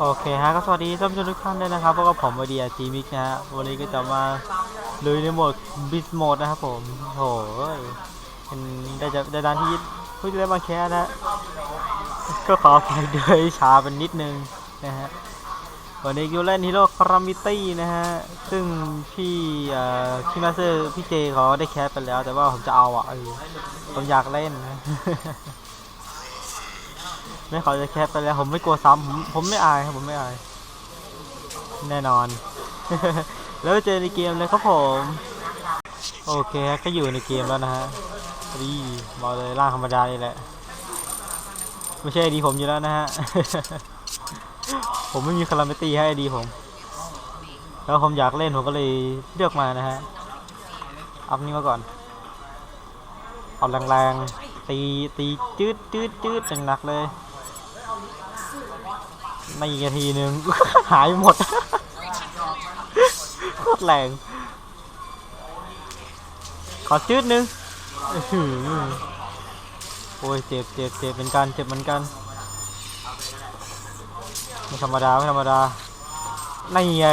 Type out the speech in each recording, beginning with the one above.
โอเคฮะก็สวัสดีท่านผู้ชมทุกท่านด้วยนะครับพบกับผมวดีอาจีมิกนะฮะวันนี้ก็จะมาลุยในโหมดบิสโหมดนะครับผมโอ้ยเป็นได้จะได้ดานที่เพิ่งจะได้มาแค่นะก็ขออภัยด้วยช้าเป็นนิดนึงนะฮะวันนี้กิวเล่นฮีโร่คารามิตี้นะฮะซึ่งพี่เอ่อพี่มาสเตอร์พี่เจเขาได้แคสไปแล้ว แต่ว่าผมจะเอาอะผมอยากเล่นนะ ไม่เขอจะแคปไปแล้ว ผมไม่กลัวซ้ำผมผมไม่อายครับผมไม่อาย แน่นอน แล้วเจอในเกมเลยครับผม โอเคก็อยู่ในเกมแล้วนะฮะดีบอกเลยร่างธรรมดานี่แหละ ไม่ใช่ดีผมอยู่แล้วนะฮะ ผมไม่มีคาราเมตี้ให้ดีผม แล้วผมอยากเล่นผมก็เลยเลือกมานะฮะ อัพนี้มาก่อน เอาแรงๆตีตีจืดจืดจืดหนักๆเลย ไม่กี่นาทีนึง หายหมดโคตรแรงขอจืดหนึงโอ้ยเจ็บเจ็บเจ็บเหมือนกันเจ็บเหมือนกันไม่ธรรมดาไม่ธรรมดาไม่ไง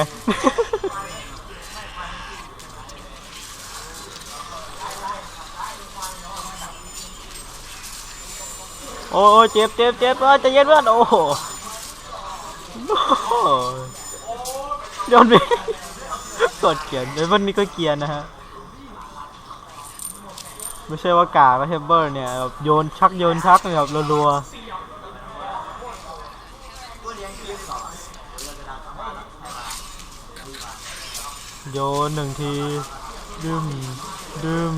โอ้ยเจ็บเจ็บเจ็บเออใจะเย็นเพื่อนโอ้ โหโอ้โหโดนไปกดเกียนไอ้วันนี้ก็เกียนนะฮะ ไม่ใช่ว่ากากไม่ใช่เบอร์เนี่ยแบบโยนชักโยนชักเนี่ยแบบรัวๆ โยนหนึ่งทีดึมดึม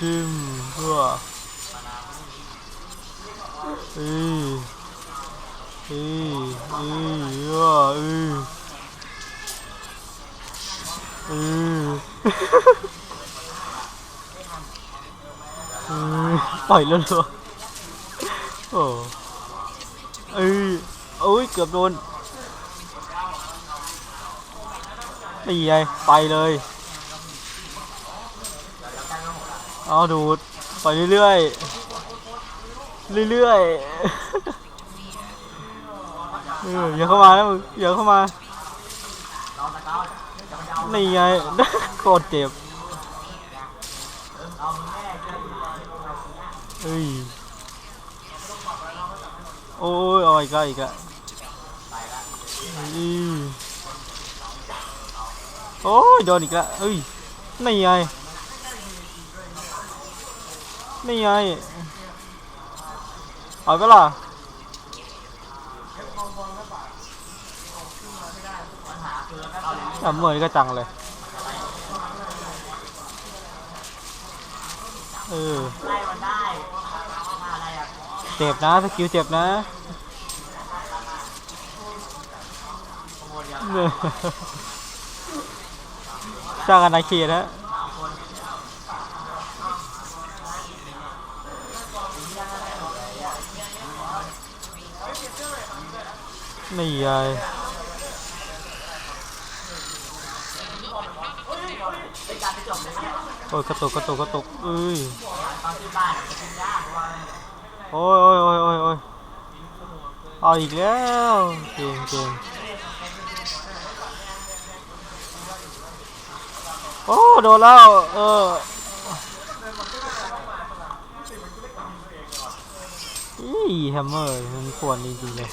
ดึมเพื่อเอ้ ยเอ้ยเอ้ยอะเอ้ยเอ้ยเอ้ยปล่อยแล้วเหรอโอ้เอ้ยโอ้ยเกือบโดนตีไงไปเลย เอาดูด ไปเรื่อยๆ เรื่อยๆ เอออย่าเข้ามานะมึงอย่าเข้ามานี่ไง โคตรเจ็บเอ้ยโอ้ยเอาอีกอีกอือโอ้ยโดนอีกแล้วเอ้ยนี่ไงนี่ไงเอาไปล่ะ อะเหมยก็จังเลย เออเจ็บนะสกิลเจ็บนะเนี่ยจ้างกันาเคีนะนี่ไง โอ้ยกระตุกกระตุกกระตุกเอ้ยโอ้ยโอ้ยโอ้ยโอ้ยโอ้ยเอาอีกแล้วเก่งเก่งโอ้โดนแล้วเอออีแฮมเมอร์มันควรจริงๆเลย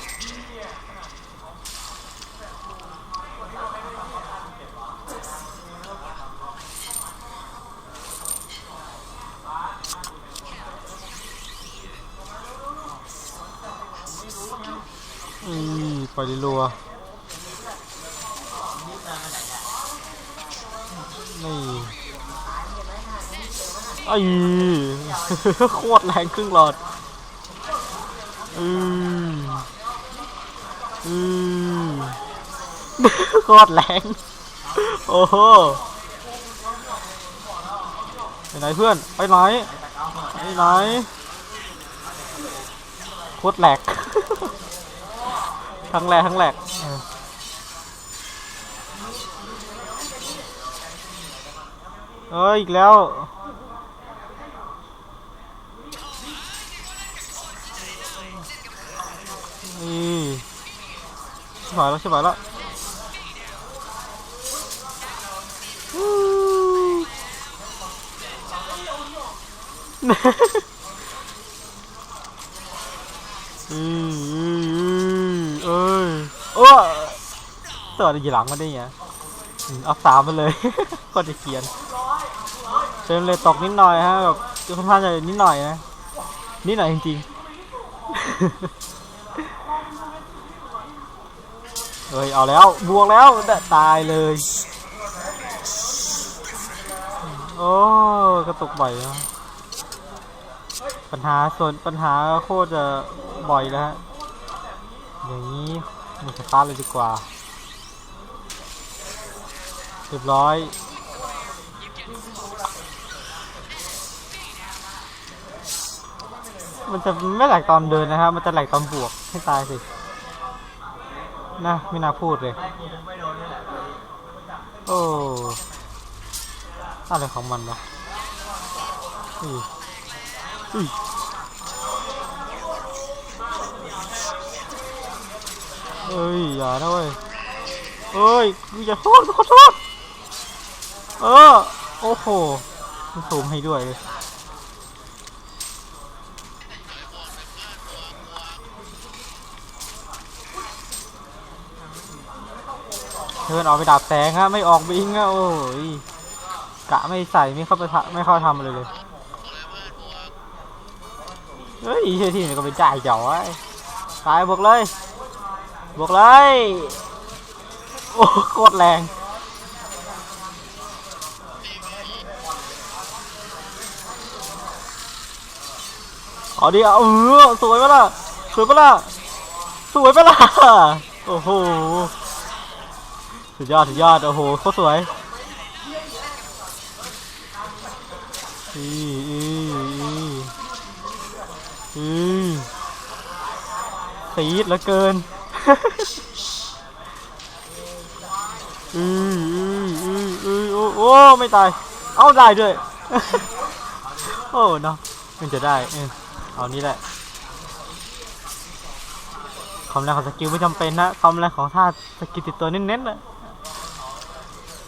ปดิรัว นี่ไอ้โคตรแรงครึ่งหลอด อืมอืมโคตรแรง โอ้โหไปไหนเพื่อน ไปไหน ไปไหน โคตรแหลก ทั้งแหลกทั้งแหลกเออเอ้ยอีกแล้วนี่ชิบหายแล้วชิบหายแล้วอู้อืมอือืม เอ้ยโอ้ตัวอะไรอยู่หลังมันได้ไงอืมเอาสามไปเลย ก็จะเขียนเฟรมเลยตกนิดหน่อยฮะแบบค่อนข้างจะนิดหน่อยนะ นิดหน่อยจริงๆเฮ้ยเอาแล้วบวกแล้วตายเลยโอ้กระตุกบ่อยนะปัญหาส่วนปัญหาโคตรจะบ่อยแล้วฮะ อย่างนี้มันสตาร์ทเลยดีกว่า เรียบร้อย มันจะไม่แหลกตอนเดินนะครับ มันจะแหลกตอนบวกให้ตายสิ นะไม่น่าพูดเลย โอ้อะไรของมันวะอุ้ยอุ้ย เอ้ยอย่านะเว้ยเอ้ยกูอย่าโทษขอโทษเออโอ้โหมันซูมให้ด้วยเลยเทิร์นออกไปดับแสงฮะไม่ออกบิงฮะโอ้ยกะไม่ใส่ไม่เข้าไปไม่เข้าทำเลยเลยเฮ้ยเชื่อที่นี่ก็เป็นจ่ายเจ๋อไอ้ตายบวกเลย บวกเลย โอ้โคตรแรงเอาดิเอาเออสวยปะล่ะ สวยปะล่ะ สวยปะล่ะ โอ้โห สุดยอด สุดยอด โอ้โหโคตรสวยอีอีอีอีสีดเหลือเกิน อืออืออืออือโอ้ไม่ตาย เอาได้ด้วย โอ้เนาะมันจะได้เออเอานี้แหละความแรงของสกิลไม่จำเป็นนะความแรงของท่าสกิลติดตัวเน้นๆเลย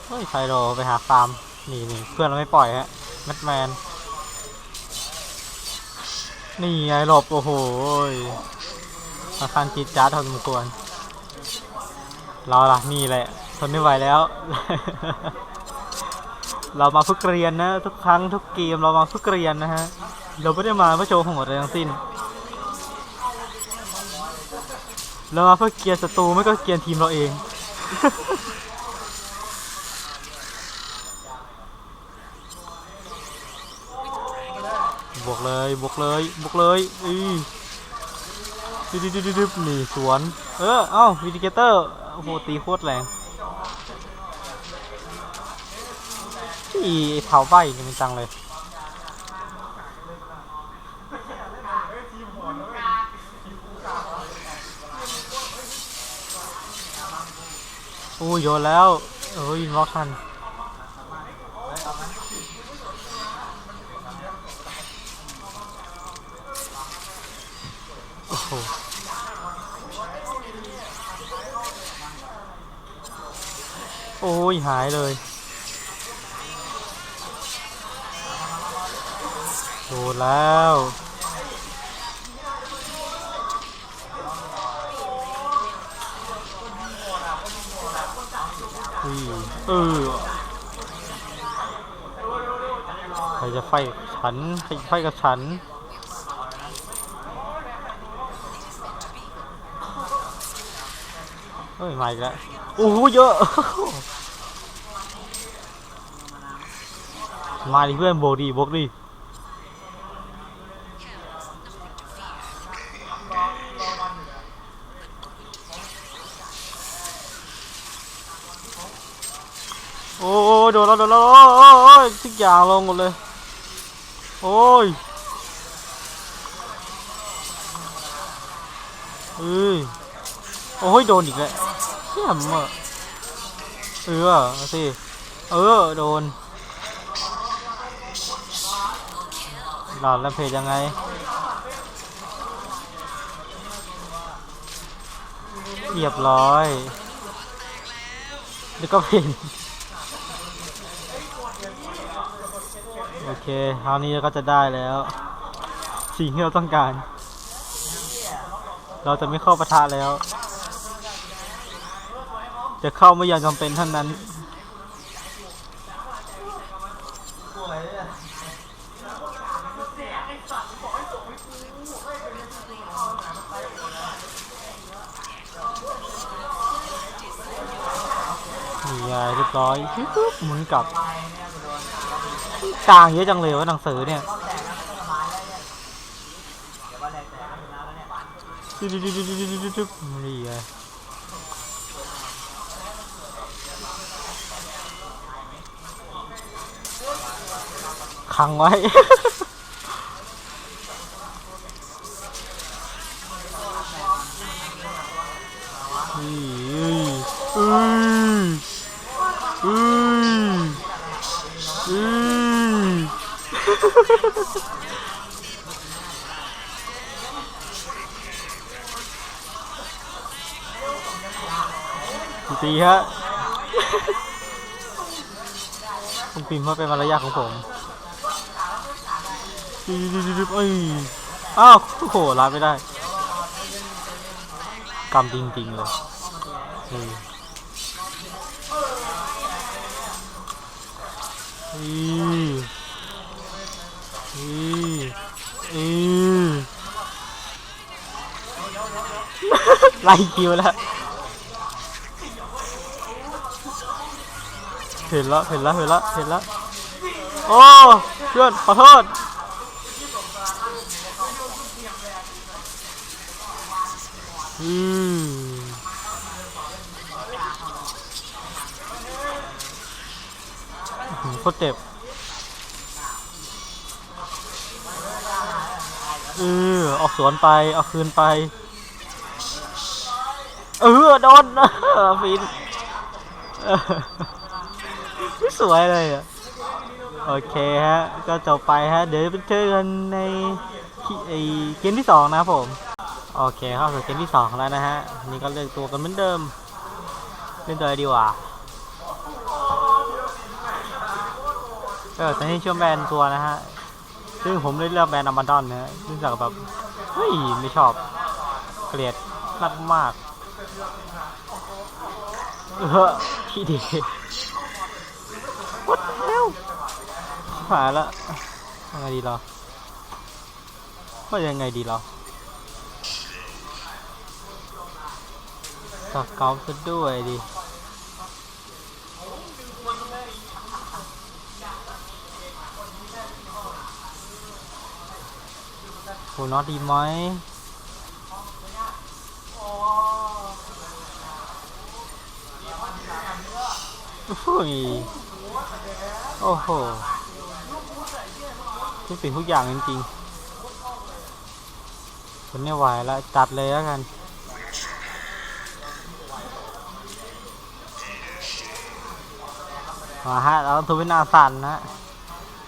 เฮ้ยไคโรไปหาฟาร์มนี่นี่เพื่อนเราไม่ปล่อยฮะแมทแมนนี่ไงหลบโอ้โหย ค่อนข้างจีดจ้าดพอสมควร เราล่ะนี่แหละทนไม่ไหวแล้ว เรามาเพื่อเรียนนะ ทุกครั้งทุกเกมเรามาเพื่อเรียนนะฮะ เราไม่ได้มาเพื่อโชว์ของอะไรทั้งสิ้น เรามาเพื่อเกียร์ศัตรูไม่ก็เกียร์ทีมเราเอง บวกเลยบวกเลยบวกเลยอือ ดิบดิบดิบดิบนี่สวน เออ เอ้าวิดิเกเตอร์โอ้โหตีโคตรแรงอีเผาใบนี่มันจังเลยโอ้ยโยนแล้วเอ้ยยินวอล์กทัน โอ้โห โอ้ ยหายเลย โดนแล้ว อุ้ย เออ ใครจะไฟกับฉัน ใครจะไฟกับฉันเฮ้ยมาอีกแล้วโอ้โหเยอะ มาดิเพื่อนโบกดีโบกดีโอ้ยโดนแล้วโดนแล้วโอ้ยทุกอย่างลงหมดเลย โอ้ยเอ้ยโอ้ยโดนอีกแล้วเชี่ยมเออเอาสิเออโดน หลอดแล้วเพจยังไง เรียบร้อย แล้วก็เป็นโอเคคราวนี้ก็จะได้แล้ว สิ่งที่เราต้องการ เราจะไม่เข้าประทะแล้ว จะเข้าไม่อยางจำเป็นเท่านั้น นี่ไงเรียบร้อยปึ๊บหมุนกลับกลางเยอะจังเลยวะหนังสือเนี่ยดึ๊ดดึ๊ดดึ๊ดดึ๊ดดึ๊ดดึ๊ดดึ๊ดนี่ไงขังไว อกี่ปีฮะคุณพิมพ์ว่าเป็นมารยาทของผมดึ๊ดดึ๊ดดึ๊ดดึ๊ดเอ้ยอ้าวโอ้โหรับไม่ได้กำจริงๆเลยอืมอืมอืม อืมไล่คิวแล้วเห็นแล้วเห็นแล้วเห็นแล้วเห็นแล้วโอ้เพื่อนขอโทษอืมหืมโคตรเจ็บ เออออกสวนไปเอาคืนไป เออโดนฟินไม่สวยเลยอะ โอเคฮะ ก็จบไปฮะ เดี๋ยวไปเจอกันในเกมที่สองนะผม โอเคเข้าสู่เกมที่สองแล้วนะฮะ นี่ก็เลือกตัวกันเหมือนเดิม เล่นตัวอะไรดีวะเออต่นี่ช่วงแบนตัวนะฮะ ซึ่งผมได้เลือกแบรนด์อัมบาดอนนะฮะซึ่งจากแบบ เฮ้ย ไม่ชอบ เกลียดมากมากเออที่ดีวัดแล้วหายละยังไงดีเราว่ายังไงดีเราสกาวซะด้วยดิ โหน็อตดีไหมอุ้ยโอ้โหทุกสิ่งทุกอย่างจริงๆคนไม่ไหวแล้วจัดเลยแล้วกันมาฮะเราต้องทุบเป็นหน้าสั่นนะ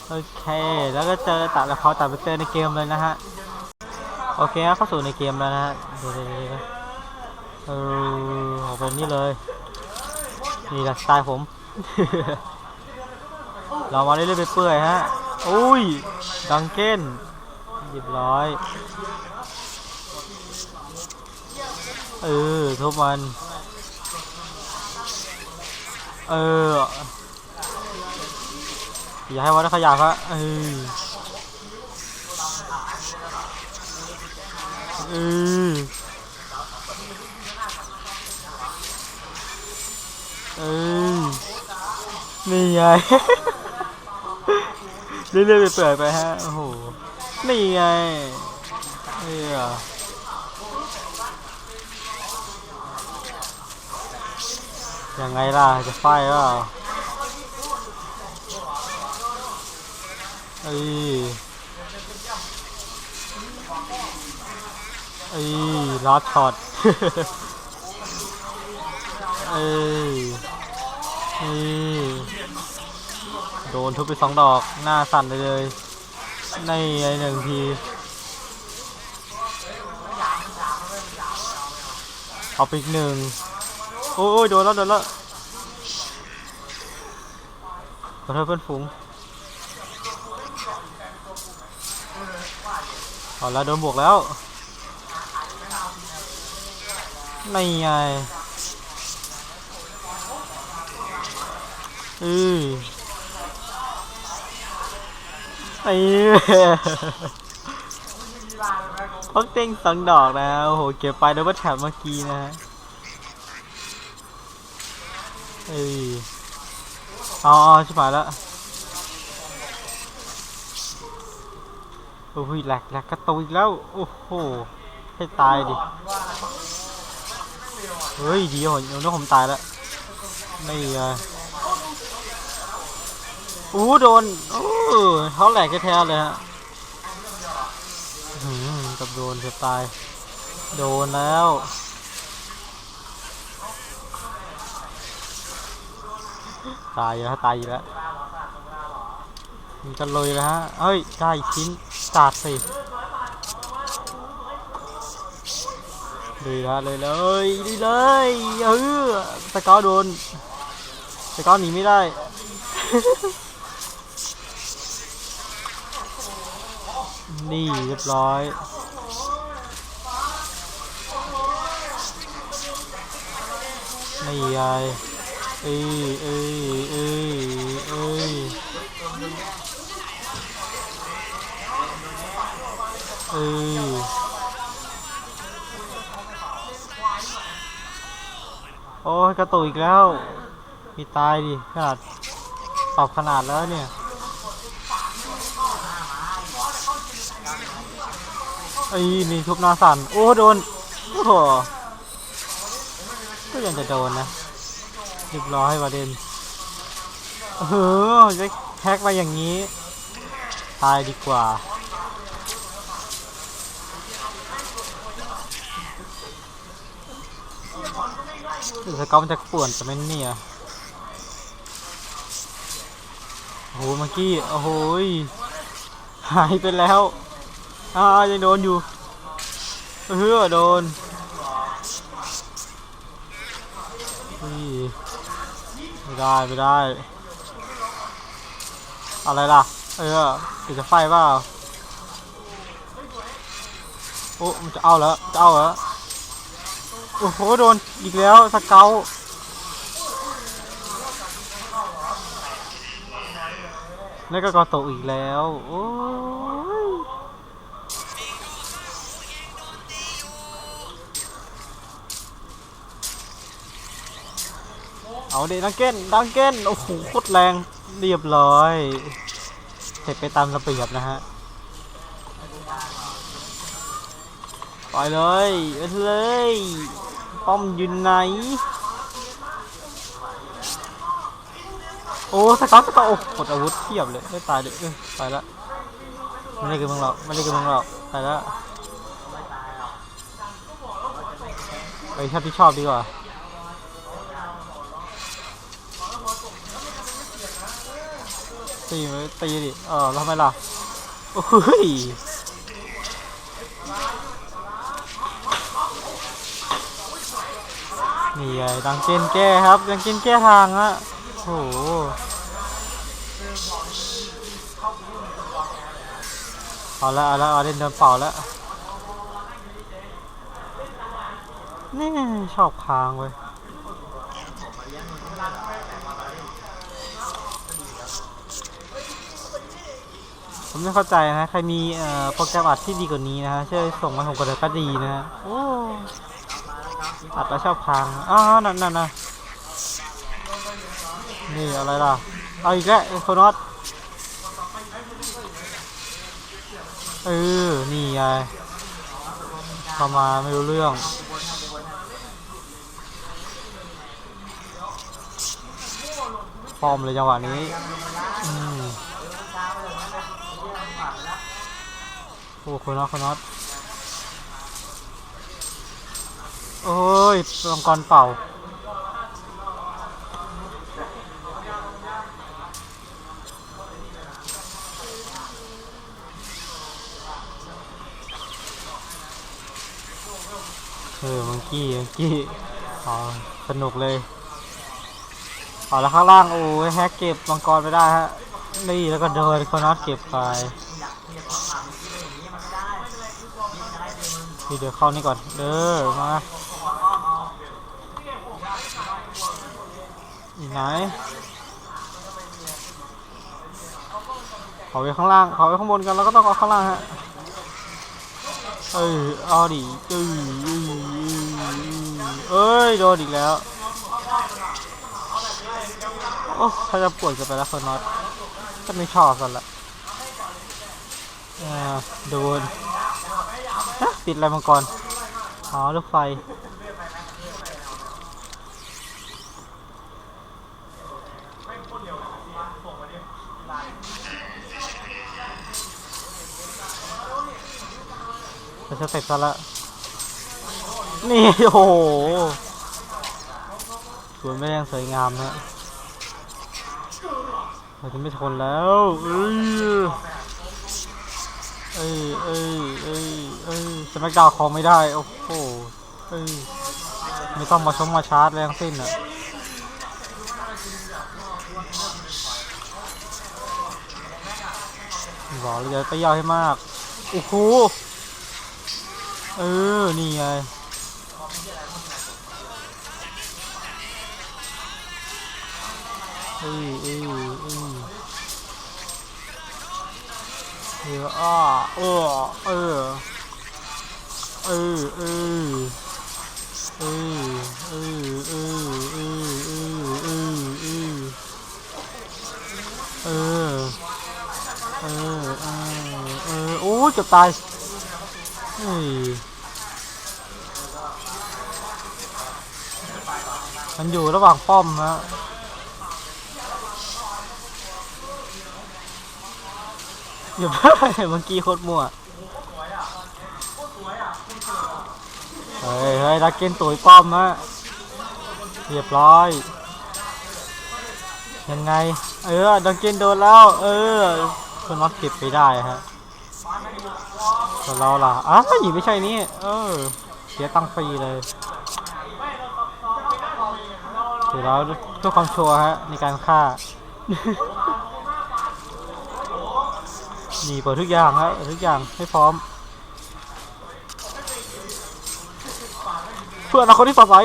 โอเค แล้วก็เจอตัดแล้วเขาตัดไปเจอในเกมเลยนะฮะ โอเคครับเข้าสู่ในเกมแล้วนะฮะดี๋ยวเดี๋ยวเดี๋ยวเออออกเป็นนี่เลย นี่แหละสไตล์ผม เรามาเรื่อยๆไปเปื่อยๆฮะอุ้ย ดังเก้นเรียบร้อย เออทุบมัน เออ อย่าให้วัดขยะครับเออ ออเออนี่ไง เรื่อยๆไปเปิดไปฮะ โอ้โห นี่ไงนี่อะยังไงล่ะ จะไฟเปล่าเอ้ย เอ้ยลัดช็อตเอ้ยเอ้ยโดนทุบไปสองดอก หน้าสั่นไปเลยในไอหนึ่งทีเอาเอาไปอีกหนึ่งโอ้ยโดนแล้วโดนแล้วขอโทษเพื่อนฝูงเอาแล้วโดนบวกแล้ว ไม่ไงอือไอ้พักเต้งสองดอกนะโอ้โหเก็บไปแล้วว่าแถบเมื่อกี้นะฮะเอ้ยเอาเอาชิบหายแล้วโอ้โหแหลกแหลกกระตุกอีกแล้ว โอ้โห ให้ตายดิ ฮ้ยดีโหเดี๋ยวนกผมตายแล้วไม่ไงโอ้โดนโอ้เขาแหลกแท้เลยฮะหือกับโดนเกือบตาย โดนแล้วตายอยู่แล้วตายอยู่แล้วมีกันเลยแล้วฮะเฮ้ย ได้ชิ้นสาดสิ ดีแล้วเลยเลยดีเลยเออสกอโดนสกอหนีไม่ได้นี่เรียบร้อยไม่ยายเอ้ยเอ้ยเอ้ยเอ้ยเอ้ย โอ้ยกระตุกอีกแล้ว มีตายดิขนาดปรับขนาดแล้วเนี่ยไอ้นี่ทุบหน้าสันโอ้โดน โอ้โหก็ยังจะโดนนะเรียบร้อยวาเดนเออจะแท็กมาอย่างนี้ ตายดีกว่า หรือสกอตมันจะป่วนจะไม่เนี่ยโอ้โหเมื่อกี้ โอ้โหยหายไปแล้ว อ่ายังโดนอยู่เออโดนอุ้ยไม่ได้ ไม่ได้ อะไรล่ะ เออเดี๋ยวจะไฟเปล่าโอ้มันจะเอาแล้วจะเอาแล้ว อ้โหโดนอีกแล้วสเกลแล้วก็กอโตกอีกแล้ว โอ้ยเอาเดดังเก้นดังเก้นโอ้โหโคตรแรงเรียบร้อยเสร็จไปตามระเบียบนะฮะปล่อยเลยไปเลย ป้อมอยู่ไหน โอ้สกอตสกอตโอ้กดอาวุธเทียบเลยไม่ตายเลยเออไปละไม่ได้กับมึงหรอกไม่ได้กับมึงหรอกไปละไปชอบที่ชอบดีกว่าตีไหมตีดิเออทำไมล่ะโอ้ย นี่ไงดังเกนแก้ครับ ดังเกนแก้ทางอะโหเอาละเอาละเอาเล่นเดินเป่าแล้วนี่ชอบค้างเว้ยผมไม่เข้าใจนะ ใครมีโปรแกรมอัดที่ดีกว่านี้นะฮะช่วยส่งมาผมก็ได้ก็ดีนะฮะโอ้ อัดแล้วชอบพังอ้าวนั่นนั่นนะนี่อะไรล่ะ เอาอีกแล้วโคโนอตเออ นี่ไงเข้ามาไม่รู้เรื่องปลอมเลยจังหวะนี้อโอ้คุณน็อตคุณน็อต โอ้ยมังกรเป่า เออ มังกี้ มังกี้ อ๋อ สนุกเลยอ๋อแล้วข้างล่าง โอ้ยแฮกเก็บมังกรไปได้ฮะ นี่แล้วก็เดินคอนอตเก็บไปนี่เดี๋ยวเข้านี่ก่อน เด้อมา อีกไหนขอไว้ข้างล่างขอไว้ข้างบนกันแล้วก็ต้องเอาข้างล่างฮะเอ้ยเอาดิเอ้ยเอ้ยเอ้ยโดนอีกแล้วโอ้เขาจะปวดกันไปแล้วคนน็อตก็ไม่ชอบกันละอ่าโดนฮะติดอะไรมังกรอ๋อลูกไฟ จะสเต็ปซะละ นี่ โอ้โหสวนไม่ยังสวยงามนะเราจะไม่ทนแล้ว เอ้ย เอ้ย เอ้ย เอ้ย เอ้ยสมักดาวคอไม่ได้ โอ้โห เอ้ย ไม่ต้องมาชงมาชาร์จแรงสิ้นอะบอกเลยไปย่อให้มาก โอ้โห เออ นี่ไงเอ้ยเอ้ยเอ้ยเอออ้าเออเออเออเออเออเออเออเออเออเออเออเออเออเออโอ้จะตาย มันอยู่ระหว่างป้อมฮะอย่าเพิ่งเมื่อกี้โคตรมั่วเฮ้ยเฮ้ยรักเกนตุยป้อมฮะเรียบร้อย ยังไง เออดังเกนโดนแล้ว เออคนน็อตเก็บไปได้ฮะ แต่เราล่ะอ้าวหญิงไม่ใช่นี่ เออ เสียตังค์ฟรีเลยถือแล้วเพื่อความชัวร์ฮะในการฆ่านี่เปิดทุกอย่างครับเปิดทุกอย่างให้พร้อม เพื่ออนาคตที่สดใส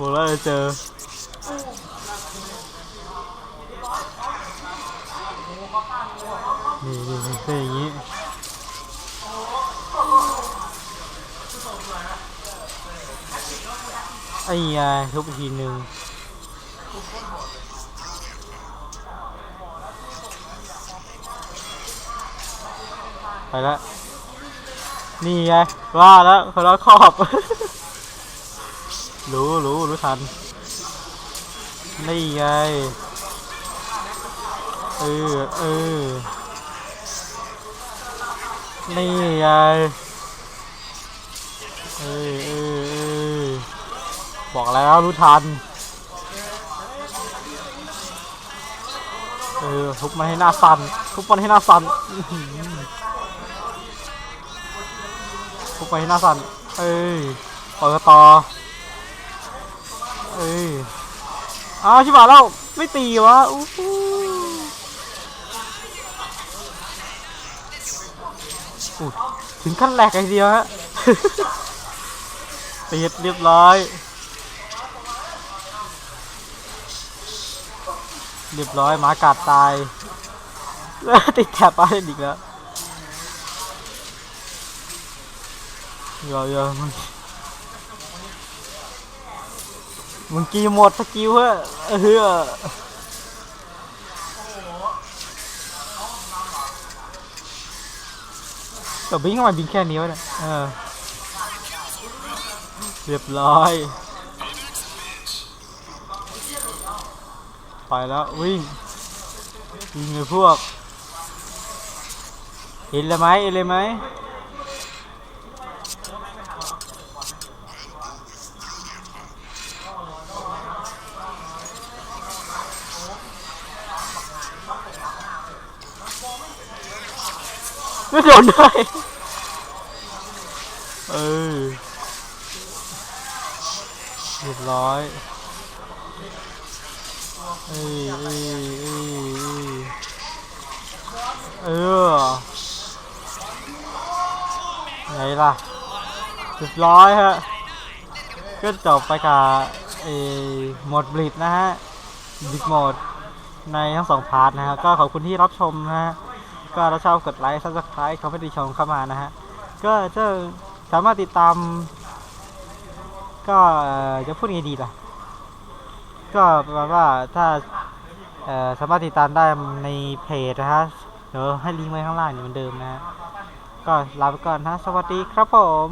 บอกแล้วจะเจอ นี่นี่นี่เป็นอย่างนี้ไอ้ยาทุบอีกทีหนึ่งไปแล้วนี่ไงว่าแล้วคนละครอบ รู้รู้รู้ทัน นี่ไง เออเออ นี่ไงเออเออเออบอกแล้วรู้ทัน เออทุบมันให้หน้าสั่นทุบมันให้หน้าสั่นทุบไปให้หน้าสั่นเอ้ยเปิดต่อเอ้ยอ้าวชิบหายแล้ว ไม่ตีวะอู้ ถึงขั้นแหลกไอเดียวฮะติดเรียบร้อย เรียบร้อยหมากัดตาย ติดแถบไปอีกแล้วเดี๋ยวเดี๋ยวมึงมึงกีหมดสกิลเฮ้ยเออ แต่บิงทำไมบิงแค่นี้วะเนี่ยเออเรียบร้อย ไปแล้ววิ่งวิ่งเลยพวก เห็นเลยไหมเห็นเลยไหม ไม่โดนด้วยเออเรียบร้อยเอ้ยเอ้ยเอ้ยเอยเออไงล่ะเรียบร้อยฮะก็จบไปกับเออโหมดบลิดนะฮะบลิดโหมดในทั้งสองพาร์ทนะฮะก็ขอบคุณที่รับชมนะฮะ ก็ถ้าชอบกดไลค์ซับสไครต์คอมเมนต์ชมเข้ามานะฮะ ก็จะสามารถติดตาม ก็จะพูดยังไงดีล่ะ ก็ประมาณว่าถ้าสามารถติดตามได้ในเพจนะฮะ เดี๋ยวให้ลิงก์ไว้ข้างล่างเหมือนเดิมนะฮะ ก็ลาไปก่อนนะ สวัสดีครับผม